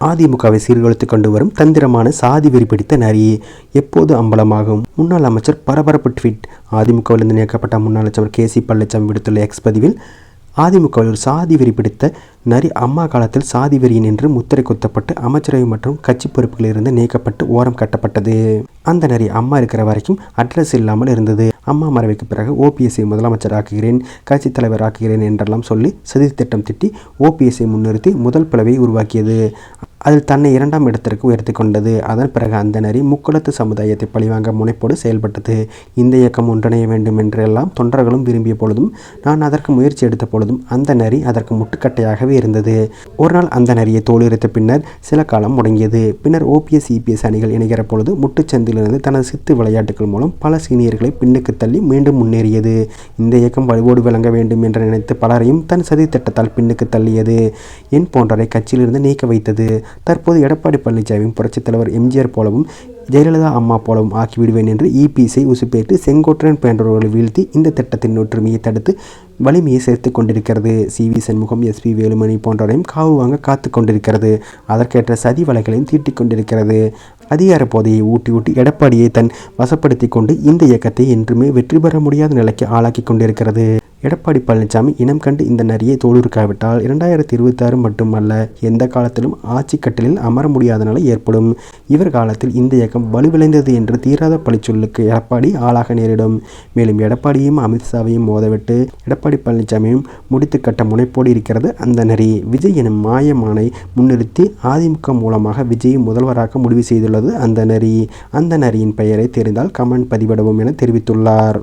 அதிமுகவை சீர்குலைத்து கொண்டு வரும் தந்திரமான சாதி வெறி பிடித்த நரியே எப்போது அம்பலமாகும்? முன்னாள் அமைச்சர் பரபரப்பு ட்வீட். அதிமுகவிலிருந்து நீக்கப்பட்ட முன்னாள் அமைச்சர் கே சி பழனிசாமி விடுத்துள்ள எக்ஸ் பதிவில் அதிமுகவில் ஒரு சாதி வெறி பிடித்த நரி அம்மா காலத்தில் சாதி வெறியின் என்று முத்திரை குத்தப்பட்டு அமைச்சரவை மற்றும் கட்சி பொறுப்புகளிலிருந்து நீக்கப்பட்டு ஓரம் கட்டப்பட்டது. அந்த நரி அம்மா இருக்கிற வரைக்கும் அட்ரஸ் இல்லாமல் இருந்தது. அம்மா மறைவுக்கு பிறகு ஓபிஎஸ்ஐ முதலமைச்சராக்குகிறேன் கட்சி தலைவராக்குகிறேன் என்றெல்லாம் சொல்லி சதி திட்டம் திட்டி ஓபிஎஸ்ஐ முன்னிறுத்தி முதல் பிளவை உருவாக்கியது. அதில் தன்னை இரண்டாம் இடத்திற்கு உயர்த்தி கொண்டது. அதன் பிறகு அந்த நரி முக்குளத்து சமுதாயத்தை பழிவாங்க முனைப்போடு செயல்பட்டது. இந்த இயக்கம் ஒன்றிணைய வேண்டும் என்றெல்லாம் தொண்டர்களும் விரும்பிய பொழுதும் நான் அதற்கு முயற்சி எடுத்த பொழுதும் அந்த நரி அதற்கு முட்டுக்கட்டையாகவே இருந்தது. ஒரு நாள் அந்த நரியை தோலுரித்த பின்னர் சில காலம் முடங்கியது. பின்னர் ஓபிஎஸ் இபிஎஸ் அணிகள் இணைகிற பொழுது முட்டுச்சந்திலிருந்து தனது சித்து விளையாட்டுகள் மூலம் பல சீனியர்களை பின்னுக்கு தள்ளி மீண்டும் முன்னேறியது. இந்த இயக்கம் வலுவோடு விளங்க வேண்டும் என்று நினைத்து பலரையும் தன் சதி திட்டத்தால் பின்னுக்கு தள்ளியது. என் போன்றரை கட்சியிலிருந்து நீக்க வைத்தது. தற்போது எடப்பாடி பழனிசாமியும் புரட்சித் தலைவர் எம்ஜிஆர் போலவும் ஜெயலலிதா அம்மா போலவும் ஆக்கிவிடுவேன் என்று இபிஎஸ்ஐ உசுப்பேற்று செங்கோட்டன் போன்றவர்களை வீழ்த்தி இந்த திட்டத்தின் ஒற்றுமையை தடுத்து வலிமையை சேர்த்து கொண்டிருக்கிறது. C. V. Shanmugam SP Velumani போன்றவரையும் காவு வாங்க காத்து கொண்டிருக்கிறது. அதற்கேற்ற சதி வலைகளையும் தீட்டிக் கொண்டிருக்கிறது. அதிகார போதையை ஊட்டி ஊட்டி எடப்பாடியை தன் வசப்படுத்தி கொண்டு இந்த இயக்கத்தை என்றுமே வெற்றி பெற முடியாத நிலைக்கு ஆளாக்கி கொண்டிருக்கிறது. எடப்பாடி பழனிசாமி இனம் கண்டு இந்த நரியை தோலுருக்காவிட்டால் இரண்டாயிரத்தி இருபத்தி ஆறு மட்டுமல்ல எந்த காலத்திலும் ஆட்சி கட்டலில் அமர முடியாத நிலை ஏற்படும். இவர் காலத்தில் இந்த இயக்கம் வலுவிளைந்தது என்று தீராத பழிச்சொல்லுக்கு எடப்பாடி ஆளாக நேரிடும். மேலும் எடப்பாடியும் அமித்ஷாவையும் மோதவிட்டு எடப்பாடி பழனிசாமியும் முடித்து கட்ட முனைப்போடு இருக்கிறது அந்த நரி. விஜய் எனும் மாயமானை முன்னிறுத்தி அதிமுக மூலமாக விஜய் முதல்வராக முடிவு செய்துள்ளார். உள்ளது. அந்த நரி அந்த நரியின் பெயரை தெரிந்தால் கமெண்ட் பதிவிடவும் என தெரிவித்துள்ளார்.